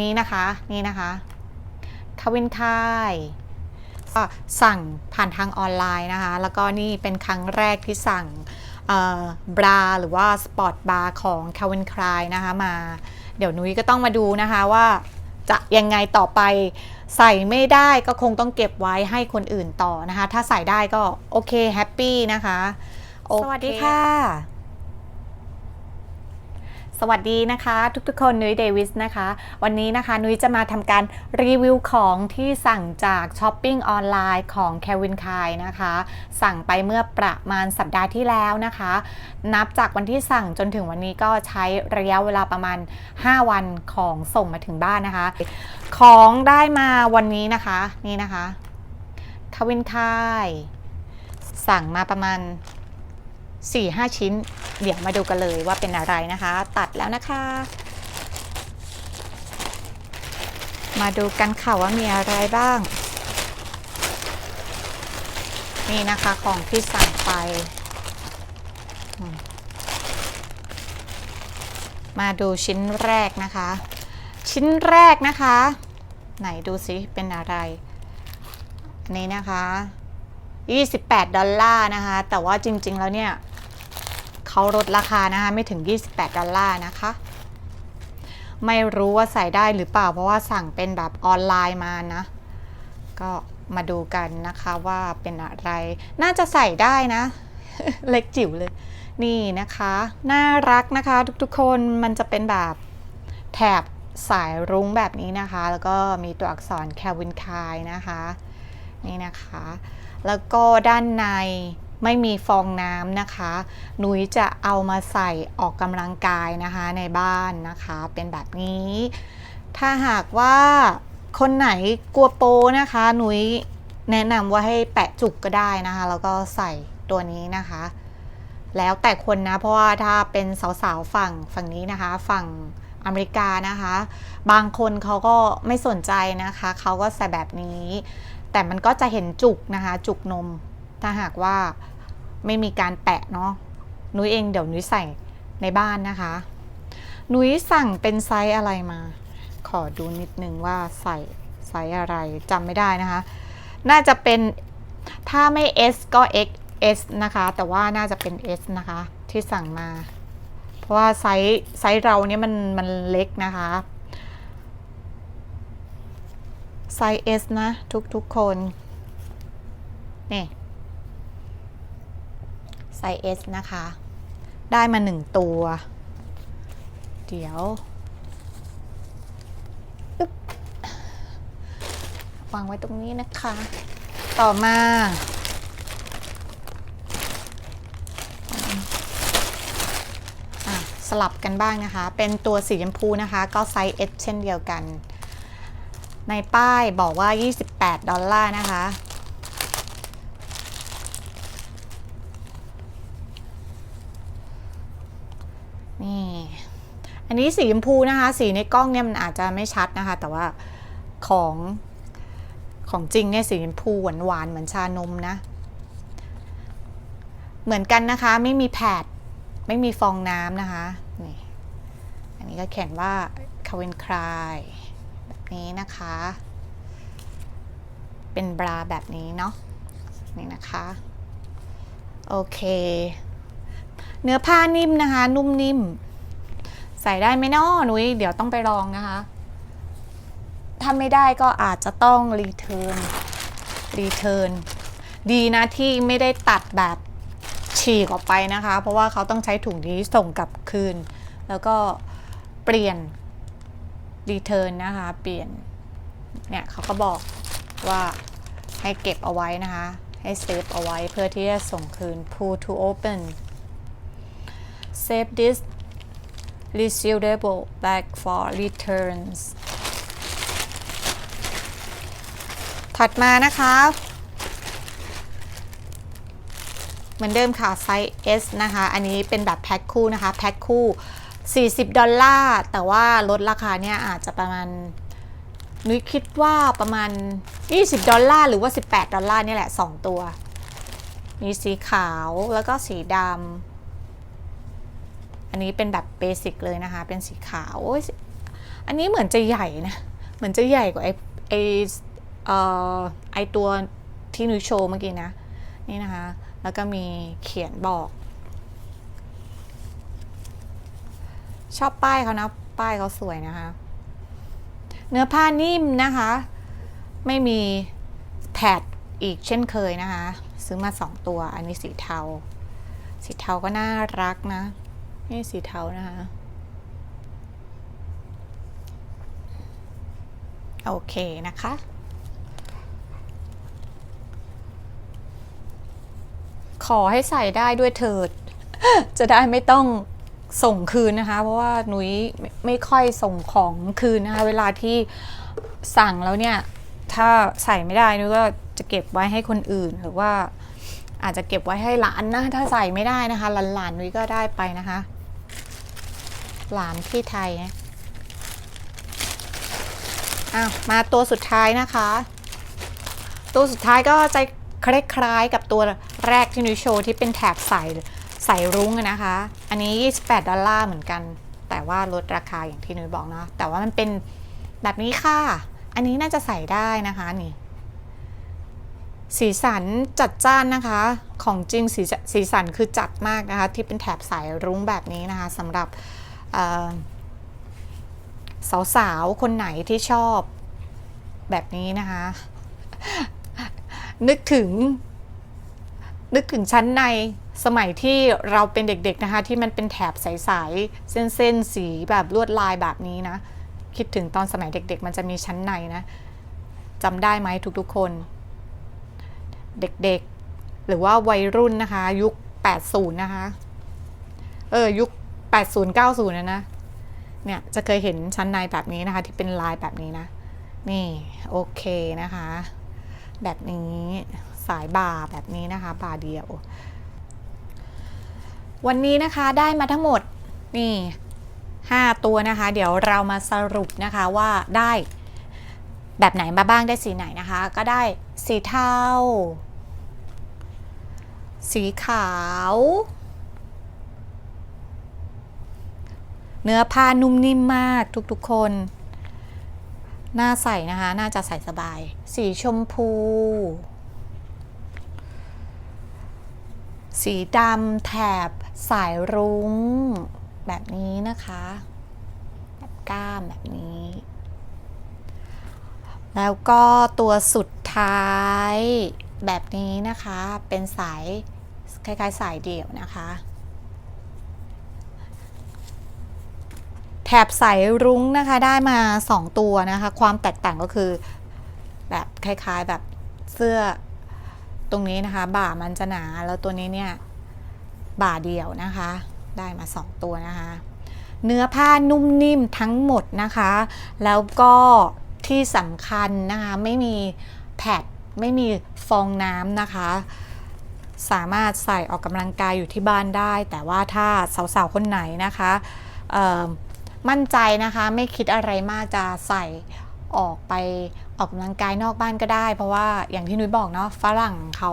นี้นะคะนี่นะคะคาวินคายก็สั่งผ่านทางออนไลน์นะคะ แล้วก็นี่เป็นครั้งแรกที่สั่งบราหรือว่าสปอร์ตบาร์ของ Calvin Klein นะคะมา เดี๋ยวนุ้ยก็ต้องมาดูนะคะว่าจะยังไงต่อไปใส่ไม่ได้ก็คงต้องเก็บไว้ให้คนอื่นต่อนะคะ ถ้าใส่ได้ก็โอเคแฮปปี้นะคะ สวัสดีค่ะ สวัสดีนะคะ ทุกๆคนนุ้ยเดวิสนะคะ วันนี้นะคะนุ้ยจะมาทำการรีวิวของที่สั่งจากช้อปปิ้งออนไลน์ของ Calvin Klein นะคะ สั่งไปเมื่อประมาณสัปดาห์ที่แล้วนะคะ นับจากวันที่สั่งจนถึงวันนี้ก็ใช้ระยะเวลาประมาณ 5 วันของส่งมาถึงบ้านนะคะ ของได้มาวันนี้นะคะนี่นะคะ Calvin Klein สั่งมาประมาณ 4-5 ชิ้น เดี๋ยวมาดูกันเลยว่าเป็นอะไรนะคะ ตัดแล้วนะคะ มาดูกันค่ะว่ามีอะไรบ้าง นี่นะคะของที่สั่งไปมมาดูชิ้นแรกนะคะ ชิ้นแรกนะคะ ไหนดูสิเป็นอะไรนี่นะคะ 28 ดอลลาร์นะคะ แต่ว่าจริง ๆ แล้วเนี่ย เขาลดราคานะคะไม่ถึง 28 ดอลลาร์นะคะ ไม่รู้ว่าใส่ได้หรือเปล่า เพราะว่าสั่งเป็นแบบออนไลน์มานะ ก็มาดูกันนะคะว่าเป็นอะไร น่าจะใส่ได้นะ เล็กจิ๋วเลย นี่นะคะ น่ารักนะคะทุกๆคนมันจะเป็นแบบแถบสายรุ้งแบบนี้นะคะ แล้วก็มีตัวอักษร Calvin Klein นะคะ นี่นะคะ แล้วก็ด้านใน ไม่มีฟองน้ำนะคะ หนุยจะเอามาใส่ออกกำลังกายนะคะในบ้านนะคะ เป็นแบบนี้ ถ้าหากว่าคนไหนกลัวโปนะคะ หนุยแนะนำว่าให้แปะจุกก็ได้นะคะ แล้วก็ใส่ตัวนี้นะคะ แล้วแต่คนนะ เพราะว่าถ้าเป็นสาวๆฝั่งฝั่งนี้นะคะ ฝั่งอเมริกานะคะ บางคนเขาก็ไม่สนใจนะคะ เขาก็ใส่แบบนี้ แต่มันก็จะเห็นจุกนะคะ จุกนม ถ้าหากว่าไม่มีการแปะเนาะนุ้ยเองเดี๋ยวนุ้ยใส่ในบ้านนะคะ นุ้ยสั่งเป็นไซส์อะไรมา ขอดูนิดนึงว่าใส่ไซส์อะไรจำไม่ได้นะคะ น่าจะเป็นถ้าไม่ S ก็ XS นะคะ แต่ว่าน่าจะเป็น S นะคะ ที่สั่งมา เพราะว่าไซส์ไซส์เราเนี่ยมันมันเล็กนะคะไซส์ S นะ ทุกๆคน นี่ ไซส์ S นะคะ ได้มาหนึ่งตัว เดี๋ยววางไว้ตรงนี้นะคะ ต่อมา สลับกันบ้างนะคะ เป็นตัวสีชมพูนะคะ ก็ไซส์ S เช่นเดียวกัน ในป้ายบอกว่า 28 ดอลลาร์นะคะ นี่ อันนี้สีชมพูนะคะ สีในกล้องเนี่ยมันอาจจะไม่ชัดนะคะ แต่ว่าของของจริงเนี่ยสีชมพูหวานหวานๆเหมือนชานมนะ เหมือนกันนะคะ ไม่มีแผดไม่มีฟองน้ำนะคะนี่อันนี้ก็เขียนว่า Calvin Klein แบบนี้นะคะ เป็นบราแบบนี้เนาะนี่นะคะ โอเค เนื้อผ้านิ่มนะคะ นุ่มนิ่ม ใส่ได้ไหมนาะนุ้ยเดี๋ยวต้องไปลองนะคะ ถ้าไม่ได้ก็อาจจะต้องรีเทิร์นรีเทิร์นดีนะที่ไม่ได้ตัดแบบฉีกออกไปนะคะ เพราะว่าเขาต้องใช้ถุงนี้ส่งกลับคืน แล้วก็เปลี่ยนรีเทิร์นนะคะ เปลี่ยน เนี่ยเขาก็บอกว่าให้เก็บเอาไว้นะคะ ให้เซฟเอาไว้เพื่อที่จะส่งคืน pull to open save this resealable bag for returns ถัดมานะคะ เหมือนเดิมค่ะ ไซส์ S นะคะ อันนี้เป็นแบบแพ็คคู่นะคะ แพ็คคู่ 40 ดอลลาร์ แต่ว่าลดราคาเนี่ยอาจจะประมาณนุ้ยคิดว่าประมาณ 20 ดอลลาร์ หรือว่า 18 ดอลลาร์นี่แหละ 2 ตัว มีสีขาวแล้วก็สีดำ อันนี้เป็นแบบเบสิกเลยนะคะ เป็นสีขาวโอ้ยอันนี้เหมือนจะใหญ่นะ เหมือนจะใหญ่กว่าไอไอเอ่อไอตัวที่นุ้ยโชว์เมื่อกี้นะ นี่นะคะ แล้วก็มีเขียนบอก ชอบป้ายเขานะ ป้ายเขาสวยนะคะ เนื้อผ้านิ่มนะคะ ไม่มีแถดอีกเช่นเคยนะคะ ซื้อมาสองตัว อันนี้สีเทา สีเทาก็น่ารักนะ นี่สีเทานะคะ โอเคนะคะ ขอให้ใส่ได้ด้วยเถิด จะได้ไม่ต้องส่งคืนนะคะ เพราะว่าหนุยไม่ไม่ค่อยส่งของคืนนะคะ เวลาที่สั่งแล้วเนี่ย ถ้าใส่ไม่ได้นุ้ยก็จะเก็บไว้ให้คนอื่นหรือว่าอาจจะเก็บไว้ให้หลานนะถ้าใส่ไม่ได้นะคะหลานๆนุ้ยก็ได้ไปนะคะ หลานที่ไทยนะอ้าวมาตัวสุดท้ายนะคะ ตัวสุดท้ายก็จะคล้ายๆกับตัวแรกที่นุ้ยโชว์ที่เป็นแถบใส่ใส่รุ้งนะคะ อันนี้ 28 ดอลลาร์เหมือนกัน แต่ว่าลดราคาอย่างที่นุ้ยบอกนะแต่ว่ามันเป็นแบบนี้ค่ะ อันนี้น่าจะใส่ได้นะคะนี่ สีสันจัดจ้านนะคะ ของจริงสีสีสันคือจัดมากนะคะ ที่เป็นแถบสายรุ้งแบบนี้นะคะสำหรับ สาวๆ คนไหนที่ชอบแบบนี้นะคะ นึกถึง นึกถึงชั้นในสมัยที่เราเป็นเด็กๆนะคะ ที่มันเป็นแถบใสๆเส้นๆ สีแบบลวดลายแบบนี้นะ คิดถึงตอนสมัยเด็กๆ มันจะมีชั้นในนะจำได้ไหมทุกๆคน เด็กๆ หรือว่าวัยรุ่นนะคะ ยุค 80 นะคะ เออ ยุค 80 90นะนะเนี่ยจะเคยเห็นชั้นในแบบนี้นะคะ ที่เป็นลายแบบนี้นะ นี่โอเคนะคะ แบบนี้สายบ่าแบบนี้นะคะบ่าเดียว วันนี้นะคะได้มาทั้งหมดนี่ 5 ตัวนะคะ เดี๋ยวเรามาสรุปนะคะว่าได้แบบไหนมาบ้างได้สีไหนนะคะ ก็ได้สีเทาสีขาว เนื้อผ้านุ่มนิ่มมากทุกๆคนน่าใส่นะคะ น่าจะใส่สบาย สีชมพู สีดำแถบสายรุ้ง แบบนี้นะคะ แบบก้ามแบบนี้ แล้วก็ตัวสุดท้ายแบบนี้นะคะ เป็นสายคล้ายๆสายเดี่ยวนะคะ แถบสายรุ้งนะคะได้มา 2 ตัวนะคะ ความแตกต่างก็คือแบบคล้ายๆแบบเสื้อตรงนี้นะคะ บ่ามันจะหนาแล้วตัวนี้เนี่ยบ่าเดียวนะคะ ได้มา 2 ตัวนะคะ เนื้อผ้านุ่มนิ่มทั้งหมดนะคะ แล้วก็ที่สำคัญนะคะไม่มีแพดไม่มีฟองน้ำนะคะ สามารถใส่ออกกำลังกายอยู่ที่บ้านได้ แต่ว่าถ้าสาวๆคนไหนนะคะ มั่นใจนะคะ ไม่คิดอะไรมากจะใส่ออกไปออกกำลังกายนอกบ้านก็ได้ เพราะว่าอย่างที่นุ้ยบอกเนาะฝรั่งเขา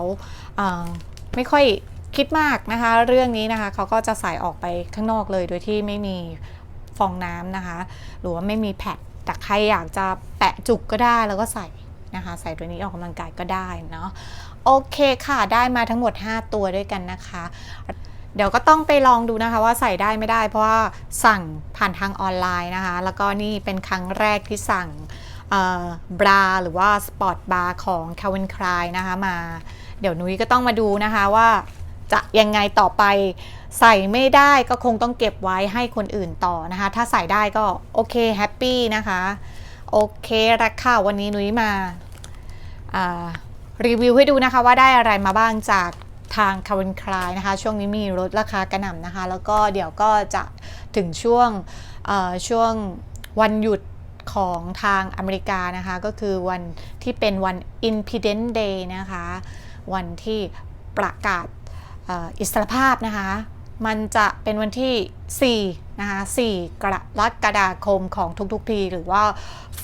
เไม่ค่อยคิดมากนะคะ เรื่องนี้นะคะเขาก็จะใส่ออกไปข้างนอกเลยโดยที่ไม่มีฟองน้ำนะคะ หรือว่าไม่มีแพดแต่ใครอยากจะแปะจุกก็ได้แล้วก็ใส่นะคะ ใส่ตัวนี้ออกกำลังกายก็ได้เนาะโอเคค่ะได้มาทั้งหมด 5 ตัวด้วยกันนะคะ เดี๋ยวก็ต้องไปลองดูนะคะว่าใส่ได้ไม่ได้ เพราะว่าสั่งผ่านทางออนไลน์นะคะ แล้วก็นี่เป็นครั้งแรกที่สั่งบราหรือว่าสปอร์ตบาร์ของ Calvin Klein นะคะมา เดี๋ยวนุ้ยก็ต้องมาดูนะคะว่าจะยังไงต่อไปใส่ไม่ได้ก็คงต้องเก็บไว้ให้คนอื่นต่อนะคะ ถ้าใส่ได้ก็โอเคแฮปปี้นะคะโอเคราคาวันนี้นุ้ยมาอ่ารีวิวให้ดูนะคะว่าได้อะไรมาบ้างจาก ทางคาร์บอนคลายนะคะ ช่วงนี้มีลดราคากระหน่ำนะคะ แล้วก็เดี๋ยวก็จะถึงช่วงช่วงวันหยุดของทางอเมริกานะคะ ก็คือวันที่เป็นวัน Independence Day นะคะ วันที่ประกาศอิสรภาพนะคะ มันจะเป็นวันที่ 4 นะคะ4กรกฎาคมของทุกๆปีหรือว่า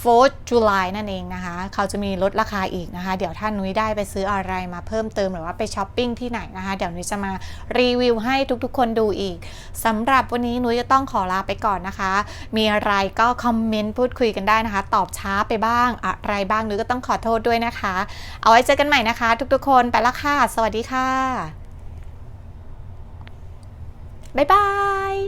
4th July นั่นเองนะคะ เขาจะมีลดราคาอีกนะคะ เดี๋ยวถ้านนุ้ยได้ไปซื้ออะไรมาเพิ่มเติมหรือว่าไปช้อปปิ้งที่ไหนนะคะ เดี๋ยวนุ้ยจะมารีวิวให้ทุกๆ คนดูอีกสำหรับวันนี้นุ้ยจะต้องขอลาไปก่อนนะคะ มีอะไรก็คอมเมนต์พูดคุยกันได้นะคะ ตอบช้าไปบ้างอะไรบ้างนุ้ยก็ต้องขอโทษด้วยนะคะ เอาไว้เจอกันใหม่นะคะ ทุกๆ คนไปละค่ะ สวัสดีค่ะบ๊ายบาย